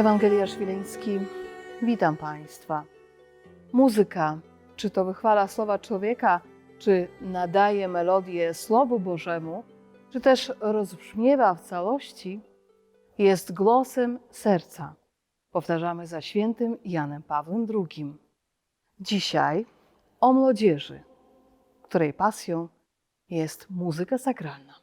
Ewangeliarz Wileński, witam Państwa. Muzyka, czy to wychwala słowa człowieka, czy nadaje melodię Słowu Bożemu, czy też rozbrzmiewa w całości, jest głosem serca. Powtarzamy za świętym Janem Pawłem II. Dzisiaj o młodzieży, której pasją jest muzyka sakralna.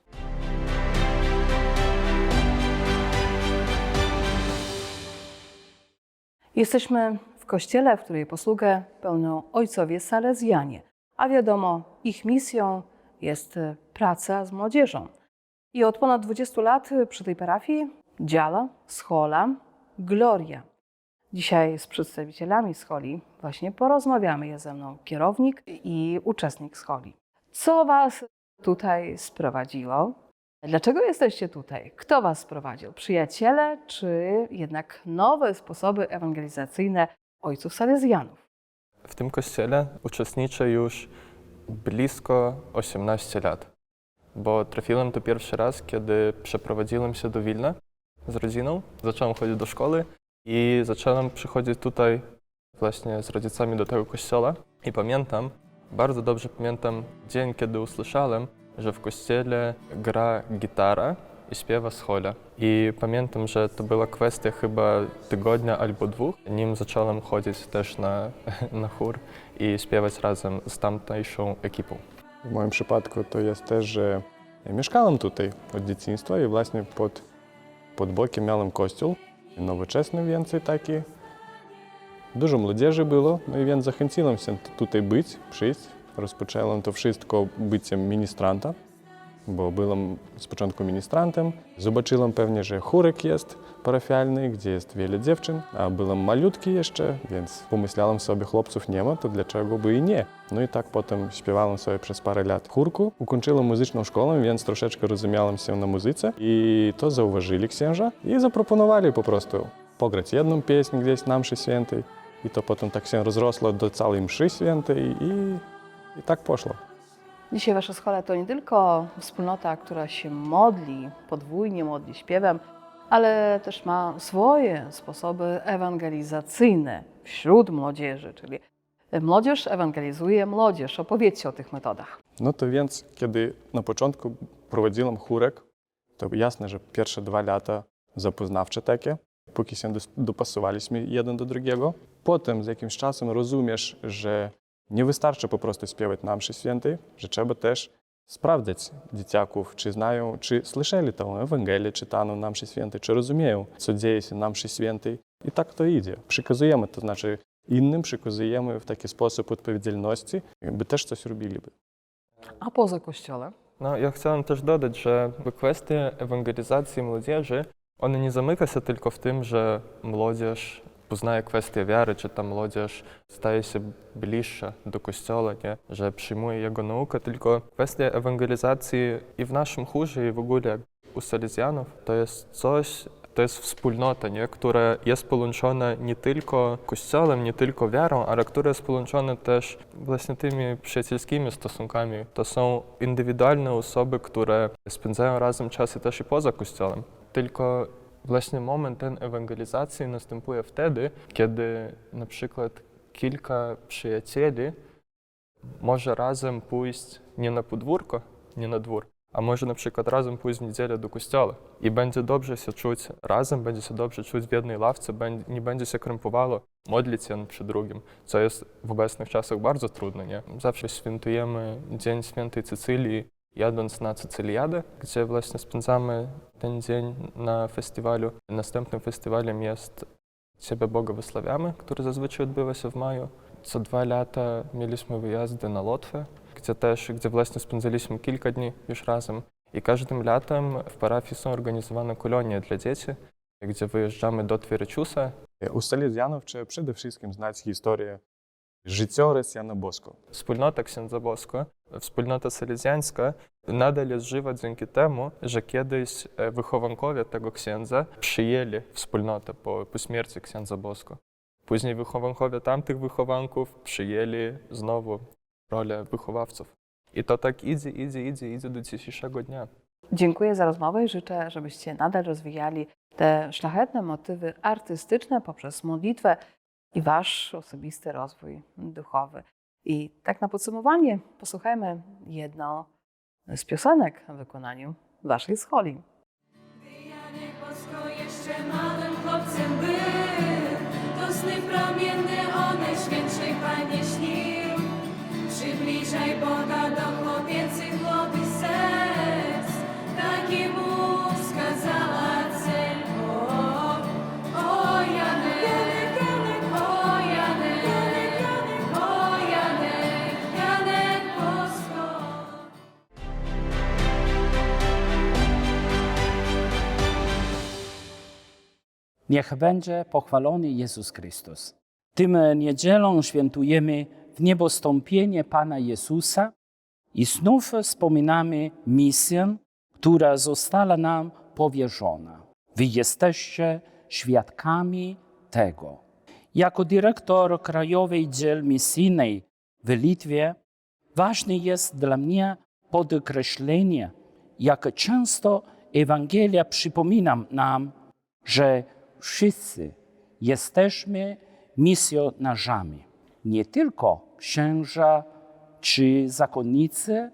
Jesteśmy w kościele, w której posługę pełnią ojcowie salezjanie, a wiadomo, ich misją jest praca z młodzieżą. I od ponad 20 lat przy tej parafii działa schola Gloria. Dzisiaj z przedstawicielami scholi właśnie porozmawiamy. Jest ze mną kierownik i uczestnik scholi. Co Was tutaj sprowadziło? Dlaczego jesteście tutaj? Kto Was sprowadził? Przyjaciele, czy jednak nowe sposoby ewangelizacyjne ojców salezjanów? W tym kościele uczestniczę już blisko 18 lat, bo trafiłem tu pierwszy raz, kiedy przeprowadziłem się do Wilna z rodziną, zacząłem chodzić do szkoły i zacząłem przychodzić tutaj właśnie z rodzicami do tego kościoła i pamiętam, bardzo dobrze pamiętam dzień, kiedy usłyszałem, że w kościele gra gitara i śpiewa schola. I pamiętam, że to była kwestia chyba tygodnia albo dwóch, nim zacząłem chodzić też na, na chór i śpiewać razem z tamtejszą ekipą. W moim przypadku to jest też, że mieszkałem tutaj od dzieciństwa i właśnie pod, pod bokiem miałem kościół, nowoczesny więcej taki. Dużo młodzieży było, no i więc zachęciłem się tutaj być, przyjść. Rozpocząłem to wszystko byciem ministranta, bo byłem z początku ministrantem. Zobaczyłem pewnie, że chórek jest parafialny, gdzie jest wiele dziewczyn, a byłem malutki jeszcze, więc pomyślałem sobie, chłopców nie ma, to dlaczego by i nie? No i tak potem śpiewałem sobie przez parę lat chórku. Ukończyłem muzyczną szkołę, więc troszeczkę rozumiałem się na muzyce i to zauważyli księża i zaproponowali po prostu pograć jedną pieśń gdzieś na mszy świętej. I to potem tak się rozrosło do całej mszy świętej i, i tak poszło. Dzisiaj Wasza schola to nie tylko wspólnota, która się modli, podwójnie modli śpiewem, ale też ma swoje sposoby ewangelizacyjne wśród młodzieży, czyli młodzież ewangelizuje młodzież. Opowiedzcie o tych metodach. No to więc, kiedy na początku prowadziłem chórek, to jasne, że pierwsze dwa lata zapoznawcze takie, póki się dopasowaliśmy jeden do drugiego. Potem z jakimś czasem rozumiesz, że nie wystarczy po prostu śpiewać na mszy świętej, że trzeba też sprawdzać dzieciaków, czy znają, czy słyszeli tę Ewangelię czytaną na mszy świętej, czy rozumieją, co dzieje się na mszy świętej. I tak to idzie. Przekazujemy, to znaczy innym przekazujemy w taki sposób odpowiedzialności, by też coś robiliby. A poza kościołem? No, ja chciałem też dodać, że kwestia ewangelizacji młodzieży, ona nie zamyka się tylko w tym, że młodzież poznaje kwestię wiary, czy ta młodzież staje się bliższa do Kościoła, nie? że przyjmuje jego naukę, tylko kwestia ewangelizacji i w naszym chórze, i w ogóle u salezjanów, to jest coś, to jest wspólnota, nie? która jest połączona nie tylko Kościołem, nie tylko wiarą, ale która jest połączona też właśnie tymi przyjacielskimi stosunkami. To są indywidualne osoby, które spędzają razem czasy też i poza Kościołem. Tylko właśnie moment ten ewangelizacji następuje wtedy, kiedy na przykład kilka przyjacieli może razem pójść nie na podwórko, nie na dwór, a może na przykład razem pójść w niedzielę do kościoła i będzie dobrze się czuć razem, będzie się dobrze czuć w jednej ławce, nie będzie się krępowało modlić się przy drugim, co jest w obecnych czasach bardzo trudne, nie? Zawsze świętujemy Dzień Świętej Cecylii, jadąc na Sycyliadę, gdzie właśnie spędzamy ten dzień na festiwalu. Następnym festiwalem jest Ciebie Boga Wysławiamy, który zazwyczaj odbywa się w maju. Co dwa lata mieliśmy wyjazdy na Lotwę, gdzie też, gdzie właśnie spędzaliśmy kilka dni już razem. I każdym latem w parafii są organizowane kolonie dla dzieci, gdzie wyjeżdżamy do Twierciusa. U Salezjanów trzeba przede wszystkim znać historię Bosko. Wspólnota księdza Bosko, wspólnota salezjańska nadal jest żywa dzięki temu, że kiedyś e, wychowankowie tego księdza przyjęli wspólnotę po, po śmierci księdza Bosko. Później wychowankowie tamtych wychowanków przyjęli znowu rolę wychowawców. I to tak idzie, idzie, idzie, idzie do dzisiejszego dnia. Dziękuję za rozmowę i życzę, żebyście nadal rozwijali te szlachetne motywy artystyczne poprzez modlitwę i Wasz osobisty rozwój duchowy. I tak na podsumowanie posłuchajmy jedną z piosenek w wykonaniu Waszej scholi. Janek Bosko jeszcze małym chłopcem był, do sny promienne one świętszej Panie śnił. Przybliżaj Boga Niech będzie pochwalony Jezus Chrystus. Tym niedzielą świętujemy w niebostąpienie Pana Jezusa i znów wspominamy misję, która została nam powierzona. Wy jesteście świadkami tego. Jako dyrektor Krajowej Dziel Misyjnej w Litwie ważne jest dla mnie podkreślenie, jak często Ewangelia przypomina nam, że wszyscy jesteśmy misjonarzami. Nie tylko księża czy zakonnicy,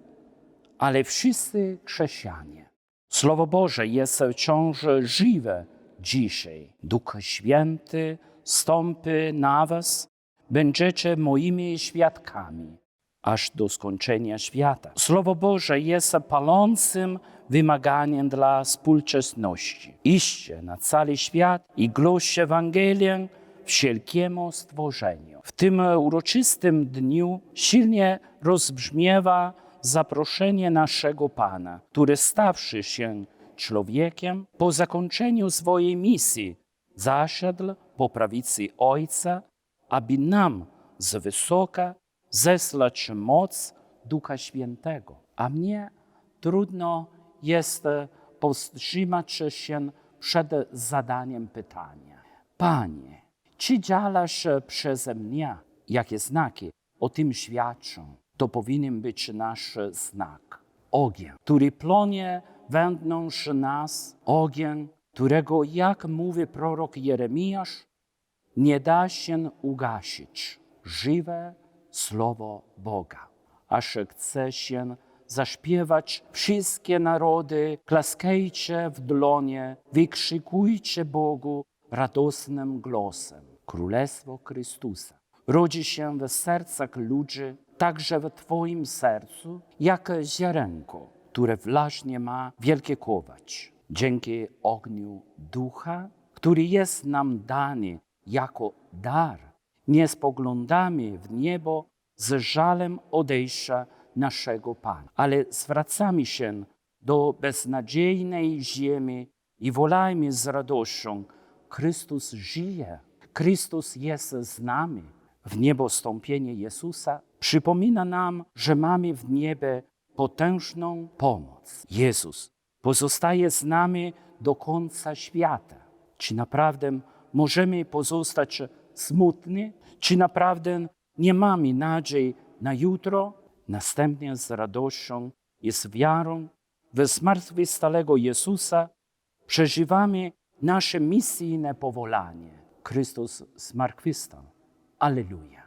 ale wszyscy chrześcijanie. Słowo Boże jest wciąż żywe dzisiaj. Duch Święty stąpi na was, będziecie moimi świadkami aż do skończenia świata. Słowo Boże jest palącym wymaganiem dla współczesności. Iście na cały świat i głoście Ewangelię wszelkiemu stworzeniu. W tym uroczystym dniu silnie rozbrzmiewa zaproszenie naszego Pana, który stawszy się człowiekiem, po zakończeniu swojej misji zasiadł po prawicy Ojca, aby nam z wysoka zesłać moc Ducha Świętego. A mnie trudno jest e, powstrzymać się przed zadaniem pytania. Panie, czy działasz przeze mnie? Jakie znaki o tym świadczą? To powinien być nasz znak. Ogień, który płonie wewnątrz nas, ogień, którego, jak mówi prorok Jeremiasz, nie da się ugasić. Żywe Słowo Boga. Aż chce się zaśpiewać wszystkie narody, klaskajcie w dłonie, wykrzykujcie Bogu radosnym głosem. Królestwo Chrystusa rodzi się w sercach ludzi, także w Twoim sercu, jak ziarenko, które właśnie ma wielkie kować. Dzięki ogniu ducha, który jest nam dany jako dar, nie spoglądamy w niebo z żalem odejścia naszego Pana, ale zwracamy się do beznadziejnej ziemi i wolajmy z radością: Chrystus żyje, Chrystus jest z nami. W niebo stąpienie Jezusa przypomina nam, że mamy w niebie potężną pomoc. Jezus pozostaje z nami do końca świata. Czy naprawdę możemy pozostać smutni? Czy naprawdę nie mamy nadziei na jutro? Następnie z radością i z wiarą w zmartwychwstałego Jezusa przeżywamy nasze misyjne powołanie. Chrystus zmartwychwstał. Alleluja.